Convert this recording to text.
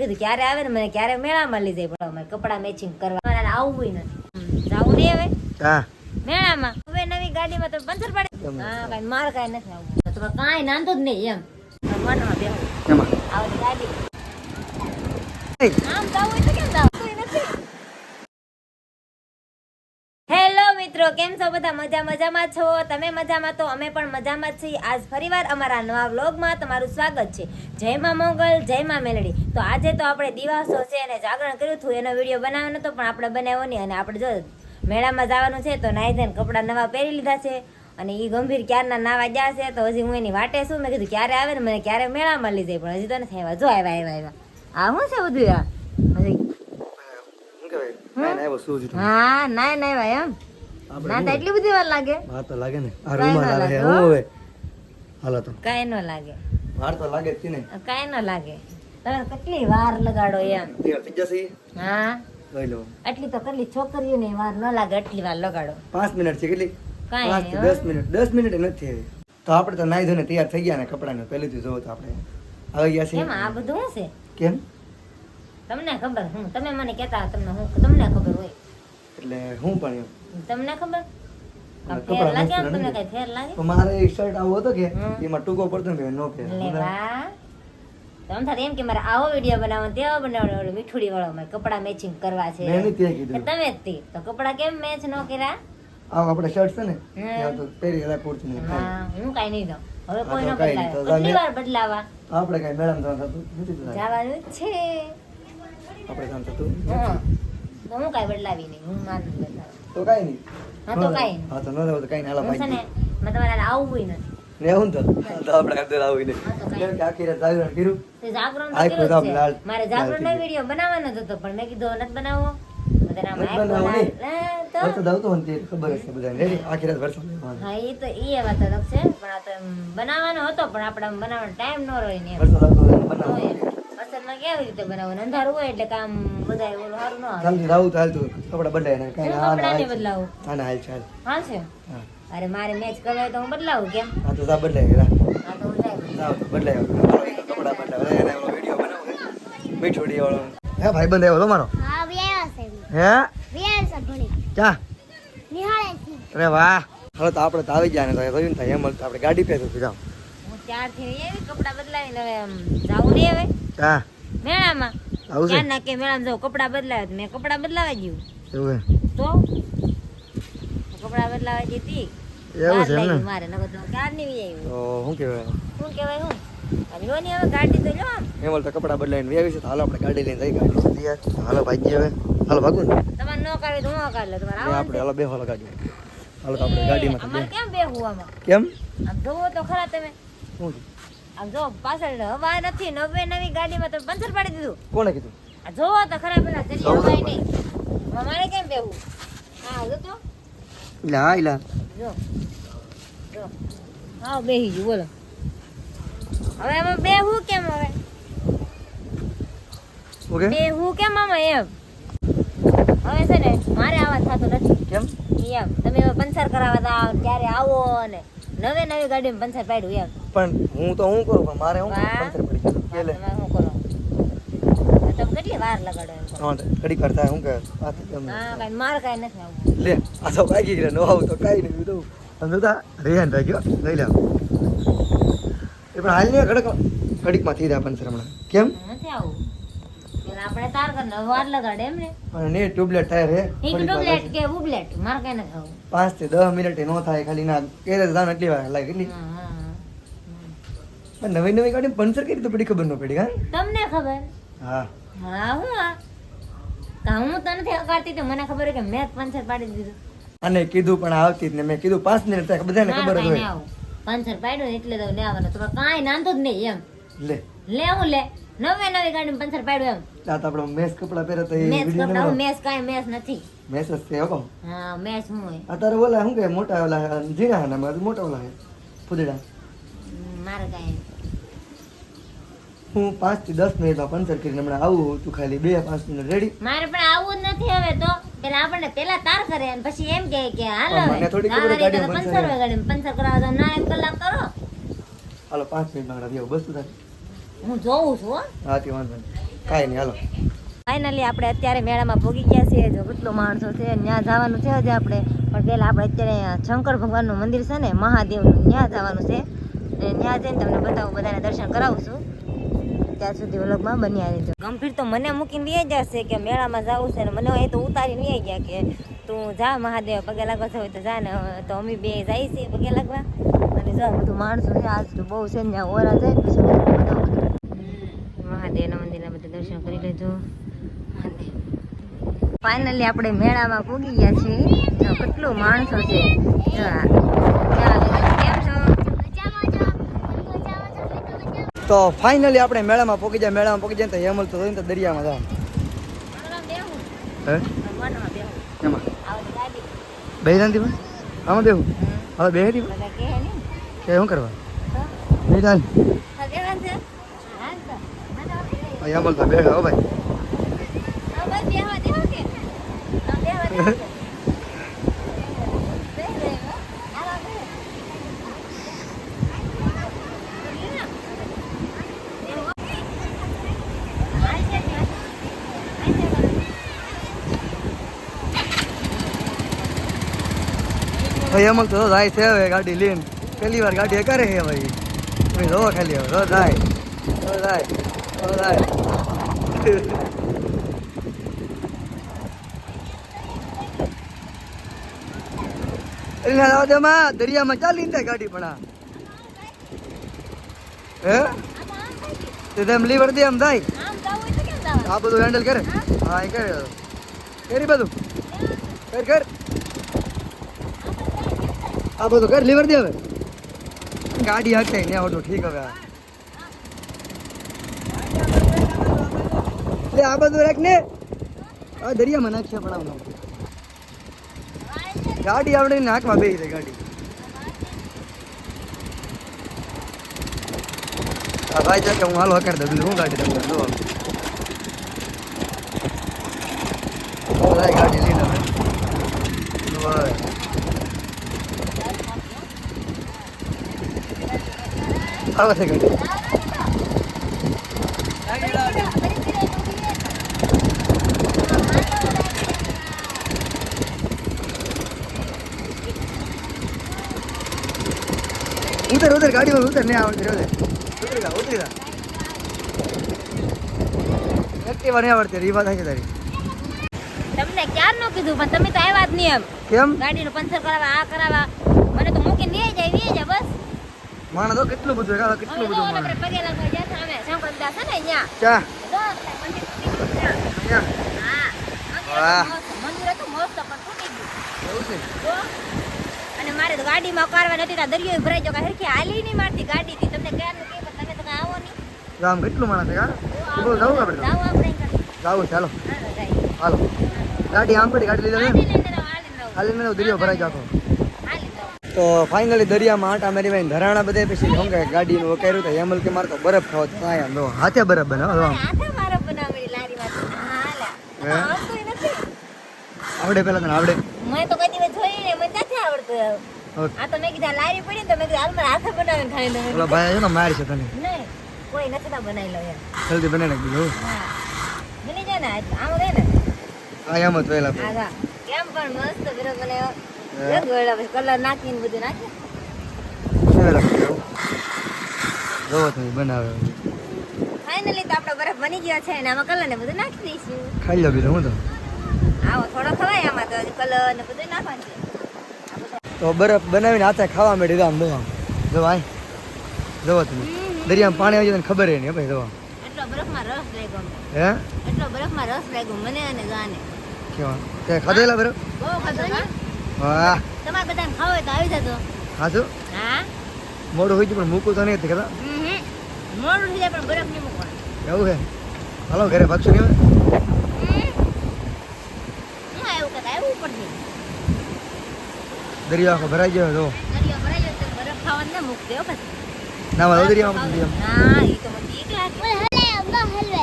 કીધું ક્યારે આવે ને મને ક્યારે મેળામાં લઈ જાય પણ અમારે કપડા મેચિંગ કરવા. મારે આવું નથી. આવું નહીં હવે. હા. મેળામાં. હવે નવી ગાડીમાં તો પંચર પડે. હા કાંઈ માર કાઈ નથી આવું તો કાઈ નાંધો જ નહીં એમ. મનમાં બેહું. આવતી ગાડી. આમ જાવું હોય તો કેમ જાવું કોઈ નથી હેલો મિત્રો કેમ છો? બધા મજા મજામાં છો? તમે મજામાં? તો અમે પણ મજામાં છીએ. આજ ફરીવાર અમારા નવા વ્લોગમાં તમારું સ્વાગત છે. જય માં મોગલ જય માં મેલડી. તો આજે તો આપણે દિવાસો છે અને જાગરણ કર્યું હતું. એનો વીડિયો બનાવવાનો હતો પણ આપણે બનાવ્યો નહીં. અને આપણે જો મેળામાં જવાનું છે તો નાઈ ધોઈને કપડાં નવા પહેરી લીધા છે. અને એ ગંભીર ક્યારના નાવા ગયા છે તો હજી હું એની વાટે શું મેં કીધું ક્યારે આવે ને? મને ક્યારે મેળામાં લઈ જાય. પણ હજી તો નથી આવ્યા. જો આવ્યા આવ્યા આવ્યા. આ શું છે બધું આ? હજી. હા ના ના ભાઈ એમ? ના તો એટલી બધી વાર લાગે? વાર તો લાગે ને. આ કાંઈ લાગે. લાગે, હું હવે. હાલો તો. કાંઈ ન લાગે. વાર તો લાગે જ ને. કાંઈ ન લાગે. તમે કેટલી વાર લગાડો એમ? તૈયાર થઈ જશે. ઈ? હા. લઈ લો. આટલી તો કેટલી છોકરીઓને વાર ન લાગે આટલી વાર લગાડો. પાંચ મિનિટ છે કેટલી? કાંઈ પાંચથી નહીં, દસ મિનિટ. દસ મિનિટ નથી તો આપણે તો નાઈ ધોને તૈયાર થઈ ગયા ને કપડાને. પહેલેથી જોવો તો આપણે. આવી ગયા કેમ? આ બધું શું છે? કેમ? તમને ખબર હું તમે મને કહેતા તમને હું તમને ખબર હોય. એટલે હું પણ એમ. તમને ખબર? મારે એક શર્ટ આવો હતો કે હમ. એમાં ટૂંકો પડતો ને નો કે તમ થાત એમ કે મારે આવો વીડિયો બનાવવાનો તેવો બનાવવાનો ઓલો મીઠુડી વાળો મારે કપડા મેચિંગ કરવા છે. તમે જ તે. તો કપડા કેમ મેચ ન કર્યા? આવો આપણે શર્ટ છે ને હમ. ત્યાં તો પહેરી એલા પૂરતું નહીં હું કાંઈ નહીં દઉં. હવે કોઈ ન બદલાવે. કેટલી વાર બદલાવા? આપણે કઈ મેડમ થવાનું થતું જવાનું છે. આપણે થતું તો હું કાઈ બદલાવી નહીં હું માનું બદલાવ. તો કાંઈ નહીં. હા તો કાંઈ હા તો ન તો કાંઈ હાલો ભાઈ. મેં તમારે આવવું નથી. ને તો? તો આપણે અંદર આવું નહીં. કાંઈ કેમ કે આખી રાત જાગરણ કર્યું? તે જાગરણ કર્યું જ બધા છે. લાલ- મારે લાલ જાગરણનો થઈ વીડિયો બનાવવાનો હતો પણ મેં કીધું નથી બનાવો બનાવવાનો? હતો પણ આપણે બનાવવાનો ટાઈમ ન રહ્યો કેવી રીતે બનાવવાનું અંધારું હોય એટલે કામ બધા ઓલું સારું ન આવે. રાવું હાલતું બદલાય ને કાંઈ ના, ના. હા ના હાલ છે હા છે? અરે મારે મેચ કરવા તો હું બદલાવું કેમ? હા તો બદલાય રા હા તો બદલાય. કપડાં બદલાય. એને ઓલો વીડિયો બનાવો મીઠોડી વાળો હે ભાઈ બંધ આવ્યો તમારો હા વ્યાસ છે. હે? વ્યાસ ભણી. ક્યાં? નિહાળે છે. અરે વાહ. હવે તો આપણે તો આવી ગયા ને તો રહ્યું ને થાય એમ તો આપણે ગાડી પે તો જાઓ. હું ત્યારથી એવી કપડા બદલાવીને હવે જાવું નહીં હવે. હા. મેળામાં? આવું છે? ક્યાં ના કે મેળામાં જાઉં કપડાં બદલાવ્યા મેં કપડાં બદલાવા ગયું. એવું તો? કપડાં બદલાવા ગઈ હતી. એવું છે ને? મારે નકર તો ક્યાર નહીં આવ્યું. તો શું કહેવાય? શું કહેવાય હું? અને હવે ગાડી તો લો એમ કપડાં બદલાઈને છે હાલો આપણે ગાડી લઈને જઈ ગાડી. સુધી યાર. હાલો ભાઈ હવે. હાલો ભાગું ને. તમારે ન કાઢે તો હું કાઢ લે તમારે આપણે હાલો બે હાલો હાલો તો આપણે ગાડીમાં તો અમારે બે કેમ આમાં? કેમ? આમ જોવો તો ખરા તમે. શું? આમ જો પાછળ હવા નથી નવે નવી ગાડીમાં તો પંચર પાડી દીધું. કોણે કીધું? આ જોવો તો ખરા પેલા જરી હવાય નહીં અમારે કેમ બેહવું? હા જો તો. લા લા. જો. જો. હા બેહી ગયું બોલો. હવે એમાં બેહવું કેમ હવે? ઓકે. બેહવું કેમ આમાં એમ? હવે છે ને મારે આવા થતું નથી. કેમ? એમ તમે પંચર કરાવવા તા ત્યારે આવો ને. નવે નવી ગાડીમાં પંચર પાડ્યું એમ. પણ હું તો હું કરું પણ મારે હું. પંચર પડી ગયું. કે લે. કરો? કેટલી વાર લગાડો હા ઘડીક થાય કે આ તો કેમ હા માર કાંઈ નથી આવું. લે આ તો કાંઈ ગઈ નો આવું તો કાંઈ નહીં તો સમજતા રેહાન ભાઈ લઈ લે. એ પણ હાલ નહીં ઘડીક ઘડીકમાં થઈ રહ્યા પંચર હમણાં કેમ? નથી આવું. આપણે તાર કરીને વાર લગાડે એમ ને. ટ્યુબલેટ ટાયર હે એક થોડીક વાર ડુબલેટ લાગે. કે બુબલેટ માર કાંઈ નથી આવું. પાંચથી દસ મિનિટ નો થાય ખાલી ના એટલી વાર લાગે. પણ નવી નવી ગાડી પંચર કરી રીતે પડી ખબર ન પડી હા? તમને ખબર? હા. હા હું કા હું તો નથી અકારતી તો મને ખબર કે મેં પંચર પાડી દીધું. અને કીધું પણ આવતી જ ને મેં કીધું પાંચ મિનિટ થાય બધાને ખબર જ હોય. પંચર પાડ્યું એટલે તો લેવાનો તો કાંઈ નાંધો જ નહીં એમ. લે. લે હું લે. નવે નવી ગાડી પંચર પાડ્યું આ તો આપણે મેસ કપડા પહેરે તો એમ વીડિયો કપડા મેસ કાંઈ મેચ નથી. મેસ જ છે હો હા મેચ હું હોય. અત્યારે ઓલા શું કે મોટા ઓલા જીરા ના મારે મોટા ઓલા હે ફુદડા. મારા મારે કાંઈ હું પાંચથી દસ મિનિટમાં પંચર કરીને હમણાં આવું તું ખાલી બે પાંચ મિનિટ રેડી મારે પણ આવું જ નથી હવે તો. પેલા આપણને પેલા તાર કરે અને પછી એમ કહે કે હાલો મને થોડી ખબર ગાડીમાં પંચર હોય પંચર કરાવો તો ના એક કલાક કરો. હાલો પાંચ મિનિટમાં આવું બસ તું હું જોઉં છું હો. હા તે વાંધો નહીં. કાંઈ નહીં હાલો. ફાઇનલી આપણે અત્યારે મેળામાં ભોગી ગયા છીએ જો કેટલો માણસો છે ત્યાં જવાનું છે હજી આપણે. પણ પહેલાં આપણે અત્યારે શંકર ભગવાનનું મંદિર છે ને મહાદેવનું ત્યાં જવાનું છે. ત્યાં જઈને તમને બતાવું બધાને દર્શન કરાવું છું. ત્યાં સુધી વ્લોગમાં બન્યા રહેજો ગંભીર તો મને મૂકીને લઈ જશે કે મેળામાં જવું છે ને મને એ તો ઉતારીને લઈ ગયા કે તું જા મહાદેવ પગે લાગવા હોય તો જા ને, તો અમે બે જાય છીએ પગે લાગવા. અને જો બધું માણસો છે, આજ તો બહુ છે ને ઓરા જાય પછી મહાદેવના મંદિરના બધા દર્શન કરી લેજો. ફાઇનલી આપણે મેળામાં પૂગી ગયા છીએ. કેટલું માણસો છે જો આ. ચાલો, કેમ છો મજામાં છો મજામાં છો મિત્રો મજામાં તો ફાઇનલી આપણે મેળામાં પોકી જાય મેળામાં પોકી જાય તો હેમલ તો જોઈને તો દરિયામાં જાવ હે? એમાં? બે શાંતિ આમાં બેહું? હવે બે હતી કે શું કરવા? બે ચાલ હેમલ તો. બેઠા હો ભાઈ. અમલ તો જાય છે હવે ગાડી લઈને. પહેલી વાર ગાડી કરે છે ભાઈ. જોવો ખાલી હવે જાય. દરિયામાં ચાલી ને ગાડી પણ આ? હે? તેમ લીવર દે એમ થાય? આ બધું હેન્ડલ કરે? હા, એ કરે કરી બધું? કર કર. આ બધું કર લીવર દે હવે. ગાડી હટે ને આવડો ઠીક હવે આ. લે આ બધું રાખ ને. આ દરિયામાં નાખશે પણ આવું ગાડી આવડે નાખવા બે જાય ગાડી. ભાઈ છે હું હાલો કરી દઉં હું ગાડી દઉં? જો ગાડી લઈને આવે છે ગાડી ઉતર ઉતર ગાડીમાં ઉતર ને આવડતી ઉતરી. જા ઉતરી જા. એક્ટિવા નહીં આવડતી રીવા થાય છે તારી. તમને ક્યાં નું કીધું? પણ તમે તો આવ્યા જ નહીં એમ. કેમ? ગાડીનું પંચર કરાવવા આ કરાવવા મને તો મૂકીને લઈ જાય લઈ જાય બસ માણસ તો કેટલું બધું કાકા કેટલું બધું માણસ. પગે લાગવા ગયા હતા અમે શંકરદા છે ને અહીંયા? ચા. મંદિર ગયું મસ્ત. પણ તૂટી ગયું. એવું છે? અને મારે તો ગાડીમાં કારવા નથી ત્યાં દરિયો ભરાઈ ગયો હરખી હાલી નહીં મારતી ગાડીથી તમને ક્યારનું પણ તમે તો આવો નહીં. તો આમ કેટલું માણસ છે કા બોલ આવો. આપણે જાઓ આપણે અહીં. ચાલો હાલો, ગાડી આમ પડી ગાડી હાલી ને હાલી મેં દરિયો ભરાઈ જાઓ. તો ફાઇનલી દરિયામાં આટા મારી ભાઈ ધરાણા બધે પછી શું ગાડી ગાડીનું કર્યું તો હેમલ કે મારે તો બરફ ખાવ તો આયા જો હાથે બરફ બને હો, જો આમ. હાથે મારો બનાવેલી લારીમાંથી. હાલે. હે? આ આવતુંય નથી. આવડે પેલા તને આવડે મેં તો કદી જોઈ નહીં, મને નથી આવડતું. આ તો મેં કીધા લારી પડી તો મેં કીધું હાલ મારે હાથે બનાવીને ખાઈ લઉં. ઓલા ભાઈ છે ને મારી છે તને નહીં, કોઈ નથી તો બનાવી લઉં. જલ્દી બને નાખી બની જાય ને આમ રહે ને આ એમ જ પહેલા. કેમ પણ મસ્ત બરફ બનાવ્યો. કલર નાખીને બધું નાખી. જોવો તમે બનાવે. ફાઇનલી તો આપણો બરફ બની ગયો છે અને આમાં કલર ને બધું નાખી દઈશું. ખાઈ લો બીજો હું તો? આવો થોડો ખવાય આમાં તો કલર ને બધું નાખવાનું. તો બરફ બનાવીને હાથે ખાવા માંડી આમ જો આમ. જો ભાઈ જોવો તમે. દરિયામાં પાણી આવી જાય ખબર નહીં ભાઈ જોવા એટલો બરફમાં રસ લાગ્યો હે? એટલો બરફમાં રસ લાગ્યો મને અને ગાને કેવા? તે ખાધેલા બરફ? બહુ ખાધો ને વાહ. તમારે બધાને ખાવ તો આવી જતો ખાધું હા? મોડું હોય છે પણ મૂકું તો નહીં તે મોડું થઈ જાય પણ બરફ નહીં મૂકવાનું. એવું છે. હાલો ઘરે ભાગશું નહીં હવે? હું આવ્યું કે દરિયો આખો ભરાઈ ગયો જો. દરિયો ભરાઈ ગયો તો બરફ ખાવાનું ના પછી. ના દરિયામાં એ તો મને હલે